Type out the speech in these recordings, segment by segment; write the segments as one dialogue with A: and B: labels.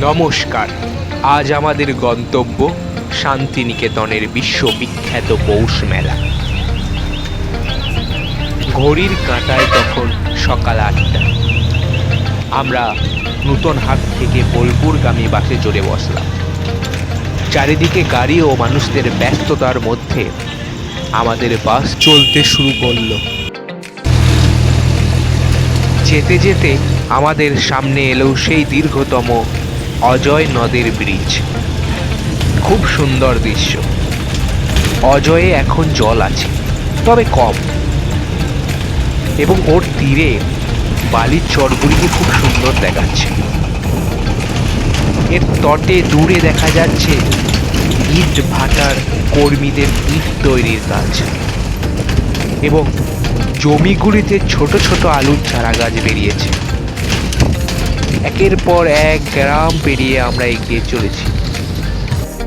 A: নমস্কার। আজ আমাদের গন্তব্য শান্তিনিকেতনের বিশ্ববিখ্যাত পৌষ মেলা। ঘড়ির কাঁটায় তখন সকাল আটটা। আমরা নূতন হাট থেকে বোলপুরগামী বাসে চড়ে বসলাম। চারিদিকে গাড়ি ও মানুষদের ব্যস্ততার মধ্যে আমাদের বাস চলতে শুরু করল। যেতে যেতে আমাদের সামনে এলো সেই দীর্ঘতম অজয় নদের ব্রিজ। খুব সুন্দর দৃশ্য। অজয়ে এখন জল আছে, তবে কম। এবং ওর তীরে বালির চরগুলিকে খুব সুন্দর দেখাচ্ছে। এর তটে দূরে দেখা যাচ্ছে ইট ভাটার কর্মীদের ইট তৈরির কাজ। এবং জমিগুলিতে ছোট ছোট আলুর চারা গাছ বেরিয়েছে। একের পর এক গ্রাম পেরিয়ে আমরা এগিয়ে চলেছি।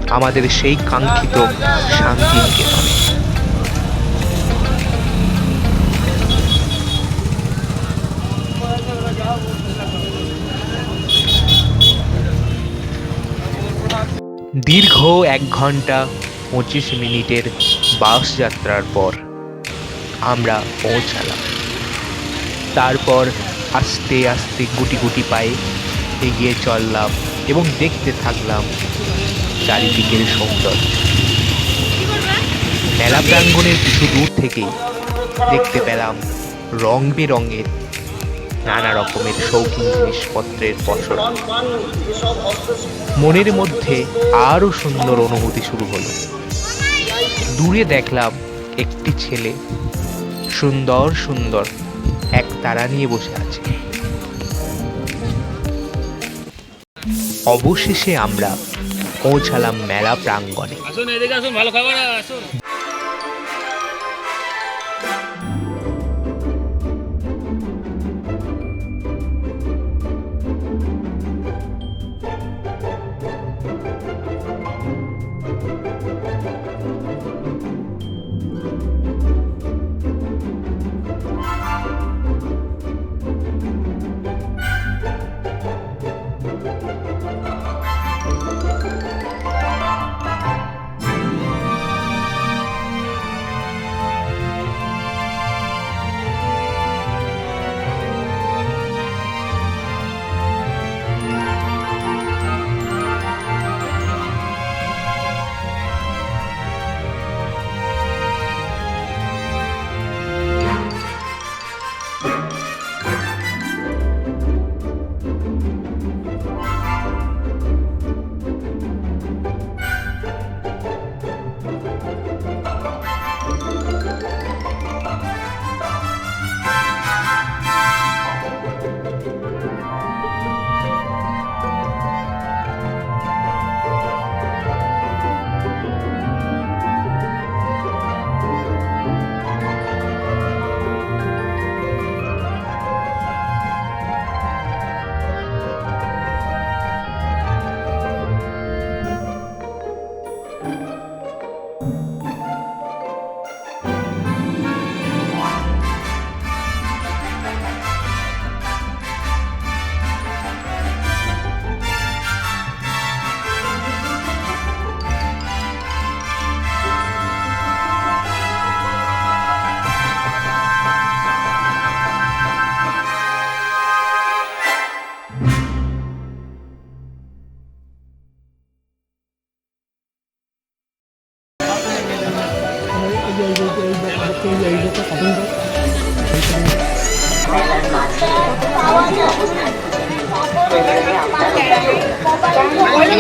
A: আমাদের সেই কাঙ্ক্ষিত শান্তি দীর্ঘ এক ঘণ্টা পঁচিশ মিনিটের বাস যাত্রার পর আমরা পৌঁছালাম। তারপর আস্তে আস্তে গুটি গুটি পায়ে এগিয়ে চললাম এবং দেখতে থাকলাম চারিদিকের সৌন্দর্য। মেলা প্রাঙ্গণের কিছু দূর থেকেই দেখতে পেলাম রং বেরঙের নানা রকমের শৌখিন জিনিসপত্রের ফসল মনের মধ্যে আরও সুন্দর অনুভূতি শুরু হলো। দূরে দেখলাম একটি ছেলে। সুন্দর সুন্দর। এক তারা নিয়ে বসে আছে। অবশেষে আমরা পৌঁছালাম মেলা প্রাঙ্গণে।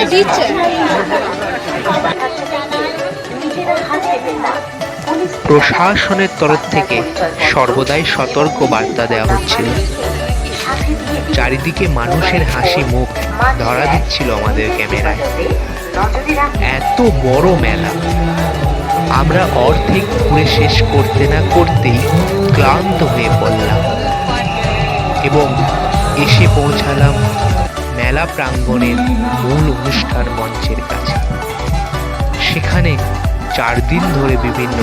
B: দিচ্ছে।
A: প্রশাসনের তরফ থেকে সর্বদাই সতর্ক বার্তা দেওয়া হচ্ছিল চারিদিকে মানুষের হাসি মুখ ধরা দিচ্ছিল আমাদের ক্যামেরায়। এত বড় মেলা। আমরা অর্ধেক ঘুরে শেষ করতে না করতেই ক্লান্ত হয়ে পড়লাম। এবং এসে পৌঁছালাম মেলা প্রাঙ্গণের মূল অনুষ্ঠান মঞ্চের কাছে। সেখানে চার দিন ধরে বিভিন্ন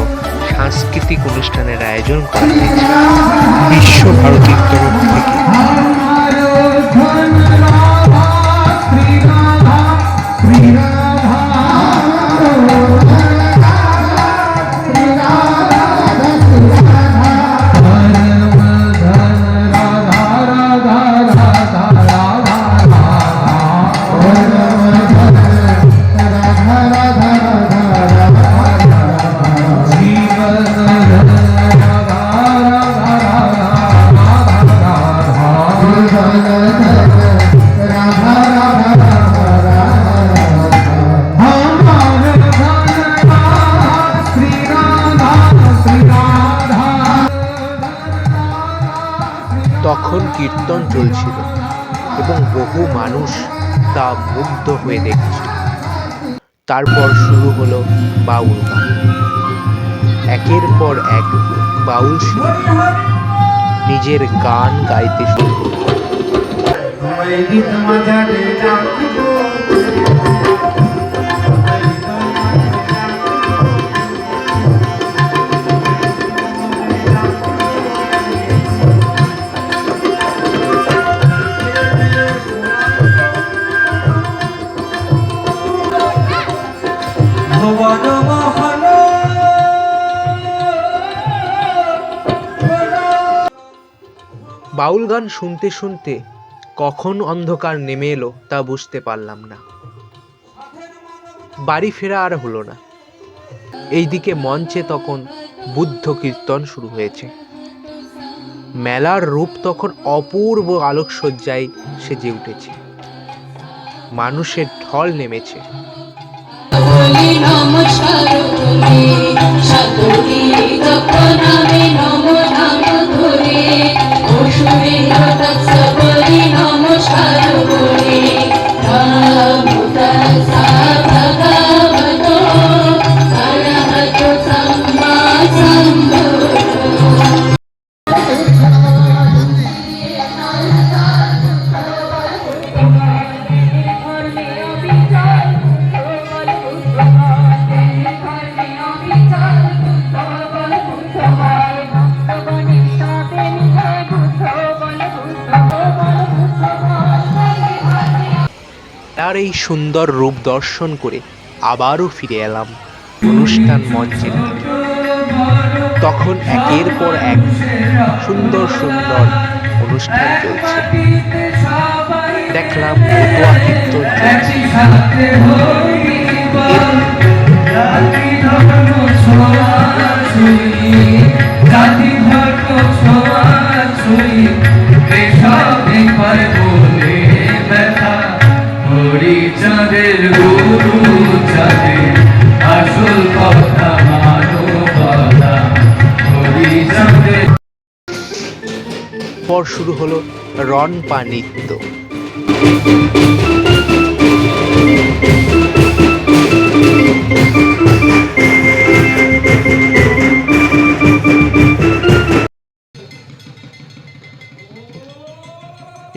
A: সাংস্কৃতিক অনুষ্ঠানের আয়োজন করা হয়েছে। বিশ্বভারতীর তরফ থেকে। তখন কীর্তন চলছিল এবং বহু মানুষ তা মুগ্ধ হয়ে দেখছিল। তারপর শুরু হলো বাউল গান। একের পর এক বাউল নিজের গান গাইতে শুরু করল বাউল গান শুনতে শুনতে কখন অন্ধকার নেমে এলো তা বুঝতে পারলাম না। বাড়ি ফেরা আর হলো না। এইদিকে মঞ্চে তখন বুদ্ধ কীর্তন শুরু হয়েছে। মেলার রূপ তখন অপূর্ব আলোকসজ্জায় সেজে উঠেছে। মানুষের ঢল নেমেছে।
C: Shri Mata
A: তার এই সুন্দর রূপ দর্শন করে আবারও ফিরে এলাম অনুষ্ঠান মঞ্চের দিকে তখন একের পর এক সুন্দর সুন্দর অনুষ্ঠান চলছে। দেখলাম
B: পর
A: শুরু হলো রন পা নৃত্য।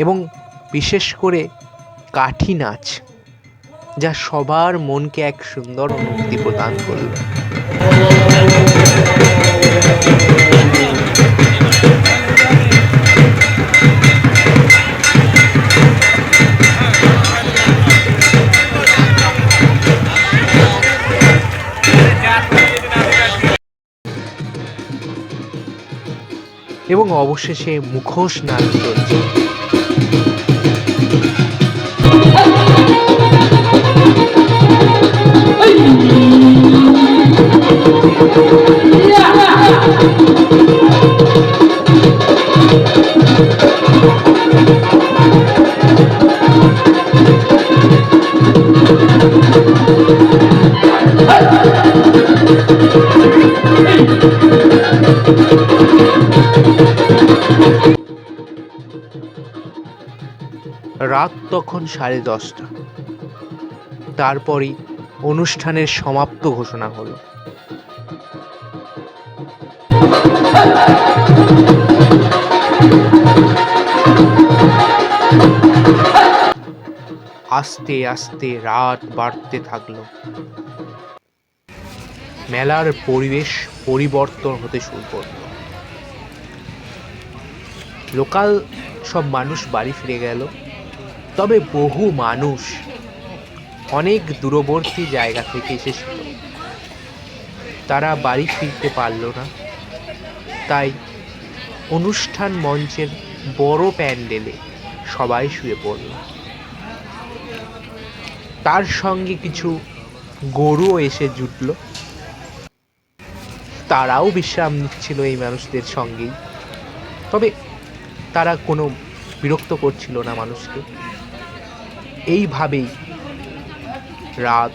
A: এবং বিশেষ করে কাঠি নাচ, যা সবার মনকে এক সুন্দর অনুভূতি প্রদান করল। এবং অবশেষে মুখোশ নাচ চলছে রাত তখন সাড়ে দশটা। তারপরই অনুষ্ঠানের সমাপ্ত ঘোষণা হলো। আস্তে আস্তে রাত বাড়তে থাকল। মেলার পরিবেশ পরিবর্তন হতে শুরু করল। লোকাল সব মানুষ বাড়ি ফিরে গেল। তবে বহু মানুষ অনেক দূরবর্তী জায়গা থেকে এসেছিল। তারা বাড়ি ফিরতে পারল না। তাই অনুষ্ঠান মঞ্চের বড় প্যান্ডেলে সবাই শুয়ে পড়ল। তার সঙ্গে কিছু গরুও এসে জুটল। তারাও বিশ্রাম নিচ্ছিল এই মানুষদের সঙ্গেই। তবে তারা কোনো বিরক্ত করছিল না মানুষকে। এইভাবেই রাত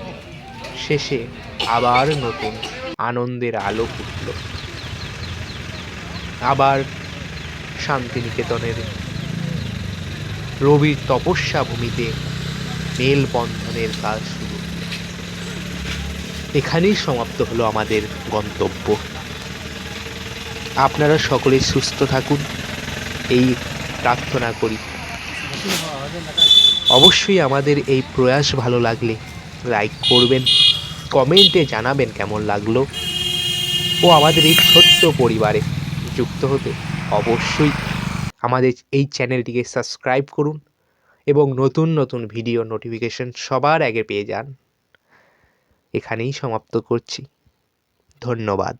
A: শেষে আবার নতুন আনন্দের আলো ফুটল। আবার শান্তিনিকেতনের রবির তপস্যা ভূমিতে মেলবন্ধনের কাজ শুরু। এখানেই সমাপ্ত হলো আমাদের গন্তব্য। আপনারা সকলে সুস্থ থাকুন। এই প্রার্থনা করি। অবশ্যই আমাদের এই প্রয়াস ভালো লাগলে লাইক করবেন কমেন্টে জানাবেন কেমন লাগল ও আমাদের এই ছোট্ট পরিবারে যুক্ত হতে অবশ্যই আমাদের এই চ্যানেলটিকে সাবস্ক্রাইব করুন এবং নতুন নতুন ভিডিও নোটিফিকেশন সবার আগে পেয়ে যান। এখানেই সমাপ্ত করছি। ধন্যবাদ।